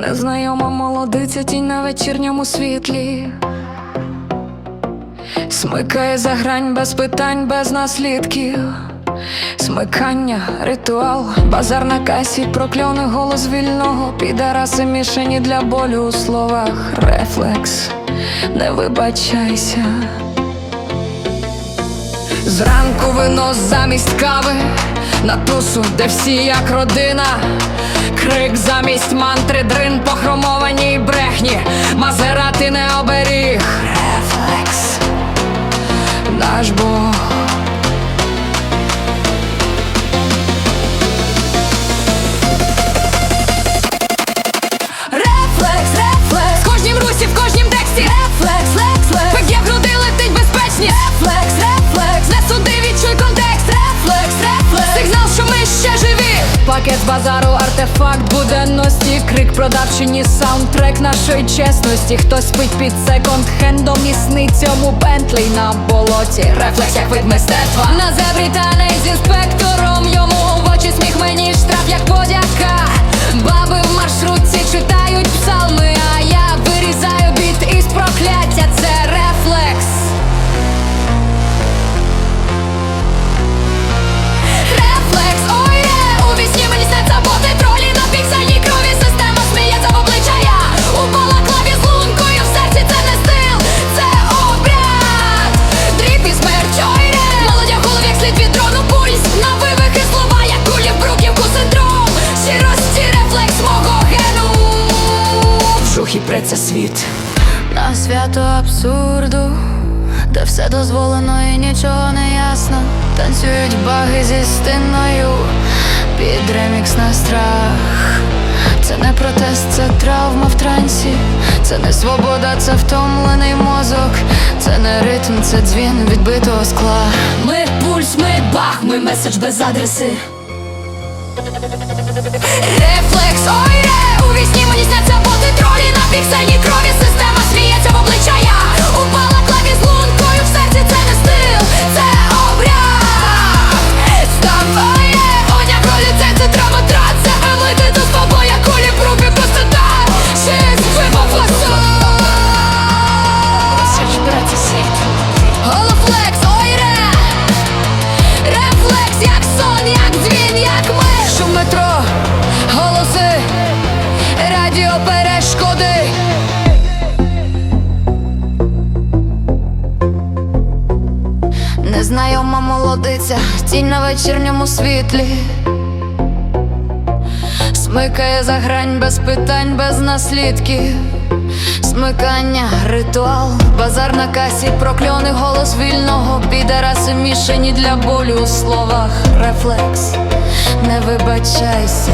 Незнайома молодиця тінь на вечірньому світлі. Смикає за грань без питань, без наслідків. Смикання, ритуал, базар на касі, прокльоний голос вільного, підараси мішені для болю у словах. Рефлекс, не вибачайся. Зранку вино замість кави, на тусу, де всі як родина. Крик замість мантри, дрин по базару, артефакт буденності. Крик продавчині, саундтрек нашої чесності. Хтось спить під секонд-хендом і снить цьому Бентлей на болоті. Рефлекс як вид мистецтва. На зебрі танець з інспектором Йому в очі сміх мені штраф як подяка. Баби в маршрутці читають псалми, все дозволено і нічого не ясно. Танцюють баги зі стіною під ремікс на страх. Це не протест, це травма в трансі, це не свобода, це втомлений мозок, це не ритм, це дзвін відбитого скла. Ми пульс, ми бах, ми меседж без адреси Рефлекс, ой ре, у вісні мені сняться Незнайома молодиця, тінь на вечірньому світлі. Смикає за грань без питань, без наслідків. Смикання, ритуал, базар на касі, прокльоний голос вільного підараси мішані для болю у словах. Рефлекс, не вибачайся.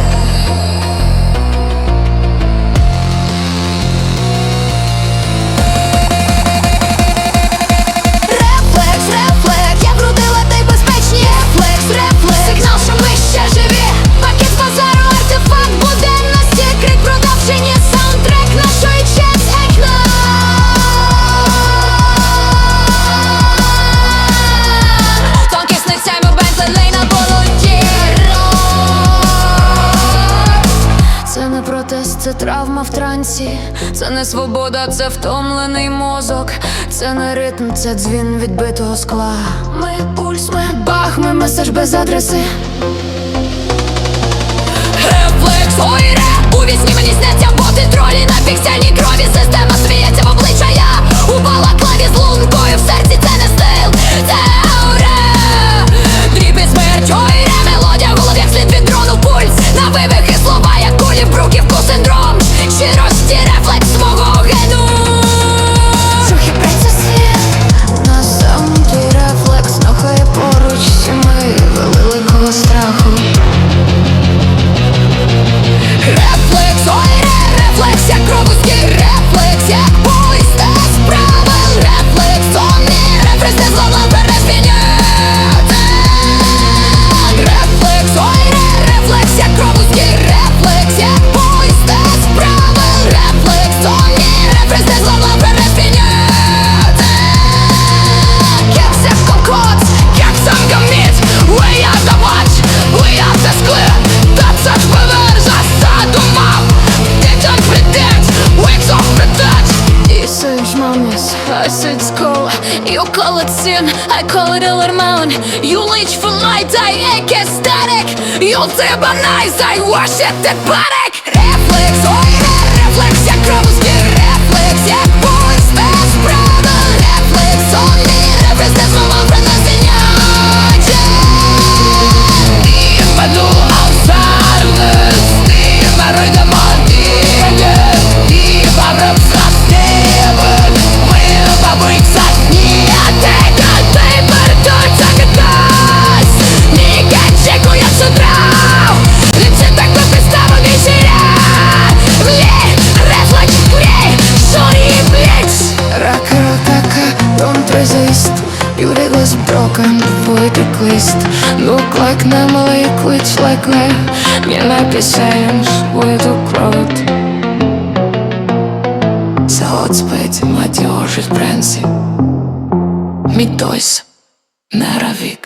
Це травма в трансі, це не свобода, це втомлений мозок, це не ритм, це дзвін відбитого скла. Ми пульс, ми бах, ми меседж без адреси. Рефлекс, ой ре, вісні мені сняться боти тролі на піксельній вивихи кулі в бруківку синдром Щирості рефлекс мого гену call it sin, I call it alarmão You leech from my day, ecstatic You demonize, I worship the panic Рефлекс, ой, ре- рефлекс, як кровоскір Рефлекс, як пульс без правил Рефлекс, он мій рефлекс, broken, poetic list Look like нам liquid, like не Не написаєш, буду кровать спеці, молодежь, френсі Мій тойс, не равік